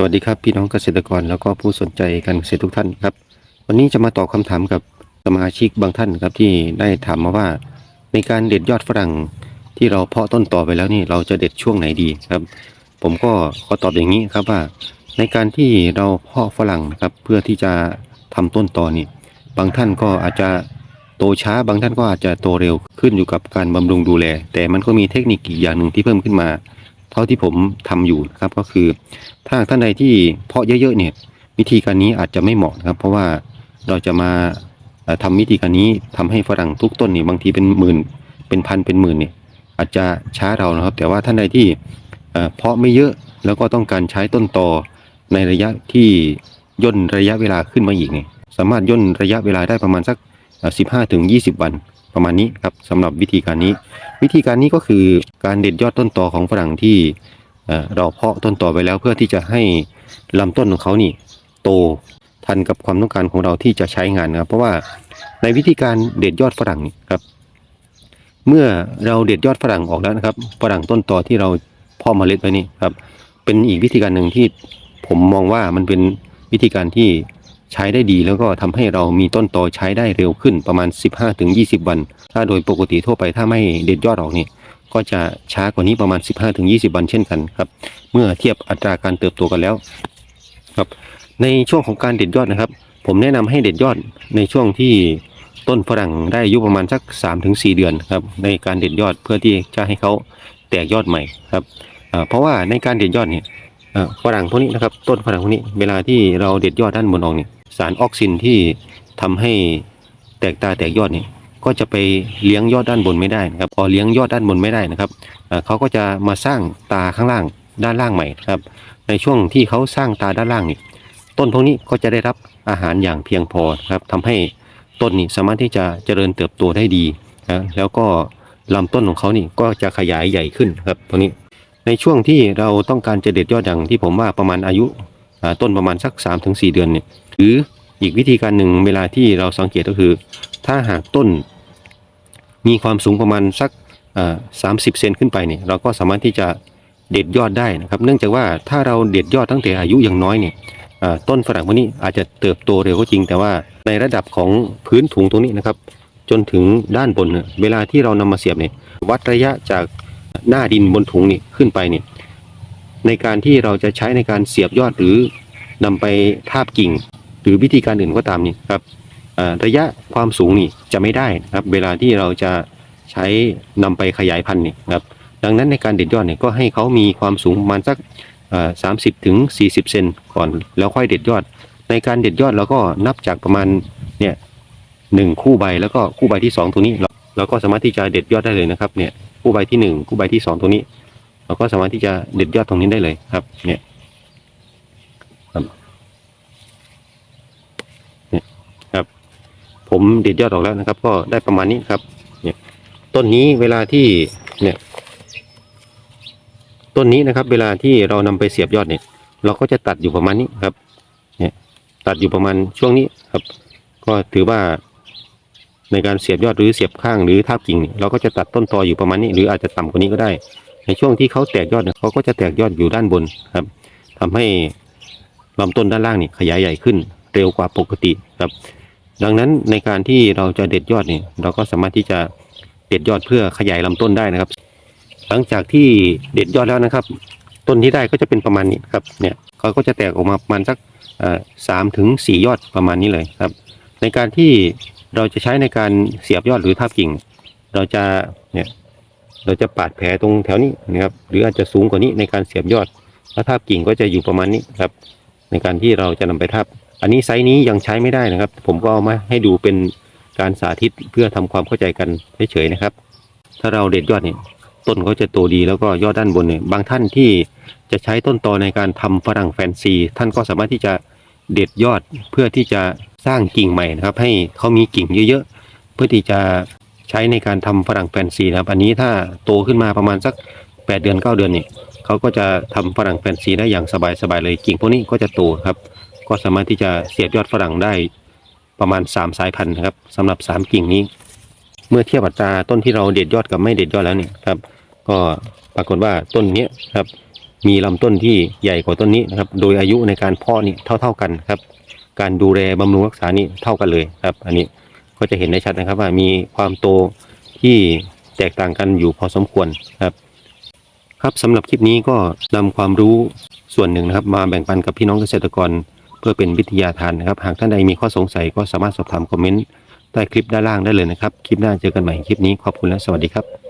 สวัสดีครับพี่น้องเกษตรกรแล้วก็ผู้สนใจการเกษตรทุกท่านครับ วันนี้จะมาตอบคำถามกับสมาชิกบางท่านครับที่ได้ถามมาว่า ในการเด็ดยอดฝรั่งที่เราเพาะต้นต่อไปแล้วนี่เราจะเด็ดช่วงไหนดีครับ ผมก็ขอตอบอย่างนี้ครับว่า ในการที่เราเพาะฝรั่งนะครับเพื่อที่จะทำต้นต่อนี่บางท่านก็อาจจะโตช้าบางท่านก็อาจจะโตเร็วขึ้นอยู่กับการบำรุงดูแล แต่มันก็มีเทคนิคอีกอย่างหนึ่งที่เพิ่มขึ้นมา เท่าที่ผมทำอยู่นะครับก็คือ ถ้าท่านใดที่เพาะเยอะๆเนี่ย วิธีการนี้อาจจะไม่เหมาะนะครับ เพราะว่าเราจะมาเอ่อทำวิธีการนี้ทำให้ฝรั่งทุกต้นเนี่ยบางทีเป็นหมื่น เป็นพันเป็นหมื่นเนี่ย อาจจะช้าเรานะครับ แต่ว่าท่านใดที่เพาะไม่เยอะแล้วก็ต้องการใช้ต้นตอในระยะที่ย่นระยะเวลาขึ้นมาอีกเนี่ยสามารถย่นระยะเวลาได้ประมาณสักสิบห้าถึงยี่สิบวัน ประมาณนี้ครับสำหรับวิธีการนี้ วิธีการนี้ก็คือการเด็ดยอดต้นตอของฝรั่งที่เเราเพาะต้นต่อไปแล้วเพื่อที่จะให้ลำต้นของเขานี่โตทันกับความต้องการของเราที่จะใช้งานนะครับเพราะว่าในวิธีการเด็ดยอดฝรั่งครับ เมื่อเราเด็ดยอดฝรั่งออกแล้วนะครับ ฝรั่งต้นต่อที่เราเพาะเมล็ดไว้นี่ครับ เป็นอีกวิธีการหนึ่งที่ผมมองว่ามันเป็นวิธีการที่ ใช้ได้ดีแล้วก็ทำให้เรามีต้นตอใช้ได้เร็วขึ้นประมาณ 15-20 วัน ถ้าโดยปกติทั่วไปถ้าไม่เด็ดยอดออกนี่ก็จะช้ากว่านี้ประมาณ 15-20 วันเช่นกันครับ เมื่อเทียบอัตราการเติบโตกันแล้วครับในช่วงของการเด็ดยอดนะครับ ผมแนะนำให้เด็ดยอดในช่วงที่ต้นฝรั่งได้อายุประมาณสัก 3-4 เดือนครับในการเด็ดยอดเพื่อที่จะให้เขาแตกยอดใหม่ครับเพราะว่าในการเด็ดยอดเนี่ย ฝรั่งพวกนี้นะครับ ต้นฝรั่งพวกนี้ เวลาที่เราเด็ดยอดด้านบนออกเนี่ยสารออกซินที่ทำให้แตกตาแตกยอดเนี่ยก็จะไปเลี้ยงยอดด้านบนไม่ได้นะครับ พอเลี้ยงยอดด้านบนไม่ได้นะครับเขาก็จะมาสร้างตาข้างล่างด้านล่างใหม่นะครับ ในช่วงที่เขาสร้างตาด้านล่างนี่ต้นพวกนี้ก็จะได้รับอาหารอย่างเพียงพอครับทำให้ต้นนี่สามารถที่จะเจริญเติบโตได้ดีนะแล้วก็ลำต้นของเขานี่ก็จะขยายใหญ่ขึ้นครับตัวนี้ ในช่วงที่เราต้องการจะเด็ดยอดอย่างที่ผมว่าประมาณอายุต้นประมาณสัก 3-4 เดือนเนี่ยหรืออีกวิธีการหนึ่งเวลาที่เราสังเกตก็คือ ถ้าหากต้นมีความสูงประมาณสักสามสิบเซนขึ้นไปเนี่ยเราก็สามารถที่จะเด็ดยอดได้นะครับ เนื่องจากว่าถ้าเราเด็ดยอดตั้งแต่อายุยังน้อยเนี่ยต้นฝรั่งพวกนี้อาจจะเติบโตเร็วก็จริง แต่ว่าในระดับของพื้นถุงตรงนี้นะครับ จนถึงด้านบนเนเวลาที่เรานำมาเสียบเนี่ยวัดระยะจาก หน้าดินบนถุงนี่ขึ้นไปเนี่ยในการที่เราจะใช้ในการเสียบยอดหรือนำไปทาบกิ่ง หรือวิธีการอื่นก็ตามนี่ครับระยะความสูงนี่จะไม่ได้นะครับ เวลาที่เราจะใช้นำไปขยายพันธุ์นี่ครับ ดังนั้นในการเด็ดยอดเนี่ยก็ให้เขามีความสูงประมาณสักสามสิบถึงสี่สิบเซนก่อนแล้วค่อยเด็ดยอด ในการเด็ดยอดเราก็นับจากประมาณเนี่ยหนึ่งคู่ใบแล้วก็คู่ใบที่สองตัวนี้เราเราก็สามารถที่จะเด็ดยอดได้เลยนะครับเนี่ย คู่ใบที่หนึ่งคู่ใบที่สองตัวนี้ เราก็สามารถที่จะเด็ดยอดตรงนี้ได้เลยครับ เนี่ยผมเด็ดยอดออกแล้วนะครับ ก็ได้ประมาณนี้ครับ เนี่ย ต้นนี้เวลาที่เนี่ย ต้นนี้นะครับ เวลาที่เรานำไปเสียบยอดเนี่ย เราก็จะตัดอยู่ประมาณนี้ครับ เนี่ย ตัดอยู่ประมาณช่วงนี้ครับ ก็ถือว่า ในการเสียบยอดหรือเสียบข้างหรือทาบกิ่ง เราก็จะตัดต้นตออยู่ประมาณนี้ หรืออาจจะต่ำกว่านี้ก็ได้ ในช่วงที่เขาแตกยอดเนี่ยเขาก็จะแตกยอดอยู่ด้านบนครับทำให้ลำต้นด้านล่างนี่ขยายใหญ่ขึ้น เร็วกว่าปกติครับ ดังนั้นในการที่เราจะเด็ดยอดเนี่ยเราก็สามารถที่จะเด็ดยอดเพื่อขยายลำต้นได้นะครับ หลังจากที่เด็ดยอดแล้วนะครับ ต้นที่ได้ก็จะเป็นประมาณนี้ครับเนี่ยเขาก็จะแตกออกมาประมาณสักสามถึงสี่ยอดประมาณนี้เลยครับ ในการที่ เราจะใช้ในการเสียบยอดหรือทาบกิ่ง เราจะเนี่ยเราจะปาดแผลตรงแถวนี้นะครับ หรืออาจจะสูงกว่านี้ในการเสียบยอดแล้วทาบกิ่งก็จะอยู่ประมาณนี้ครับ ในการที่เราจะนำไปทับอันนี้ไซส์นี้ยังใช้ไม่ได้นะครับ ผมก็เอามาให้ดูเป็นการสาธิตเพื่อทำความเข้าใจกันเฉยๆนะครับ ถ้าเราเด็ดยอดเนี่ยต้นเขาจะโตดีแล้วก็ยอดด้านบนเนี่ยบางท่านที่จะใช้ต้นตอในการทำฝรั่งแฟนซี ท่านก็สามารถที่จะเด็ดยอดเพื่อที่จะ สร้างกิ่งใหม่นะครับ ให้เขามีกิ่งเยอะๆ เพื่อที่จะใช้ในการทำฝรั่งแฟนซีนะครับ อันนี้ถ้าโตขึ้นมาประมาณสัก 8 เดือน 9 เดือนเนี่ยเขาก็จะทำฝรั่งแฟนซีได้อย่างสบายๆเลยกิ่งพวกนี้ก็จะโตครับ ก็สามารถที่จะเสียบยอดฝรั่งได้ประมาณ 3 สายพันธุ์นะครับสำหรับ 3 กิ่งนี้ เมื่อเทียบอัตราต้นที่เราเด็ดยอดกับไม่เด็ดยอดแล้วเนี่ยครับ ก็ปรากฏว่าต้นนี้ครับมีลำต้นที่ใหญ่กว่าต้นนี้นะครับ โดยอายุในการเพาะนี่เท่า ๆกันครับ การดูแลบำรุงรักษานี่เท่ากันเลยครับ อันนี้ก็จะเห็นได้ชัดนะครับ ว่ามีความโตที่แตกต่างกันอยู่พอสมควรครับ ครับสำหรับคลิปนี้ก็นำความรู้ส่วนหนึ่งนะครับ มาแบ่งปันกับพี่น้องเกษตรกร เพื่อเป็นวิทยาทานนะครับ หากท่านใดมีข้อสงสัยก็สามารถสอบถามคอมเมนต์ใต้คลิปด้านล่างได้เลยนะครับ คลิปหน้าเจอกันใหม่คลิปนี้ขอบคุณและสวัสดีครับ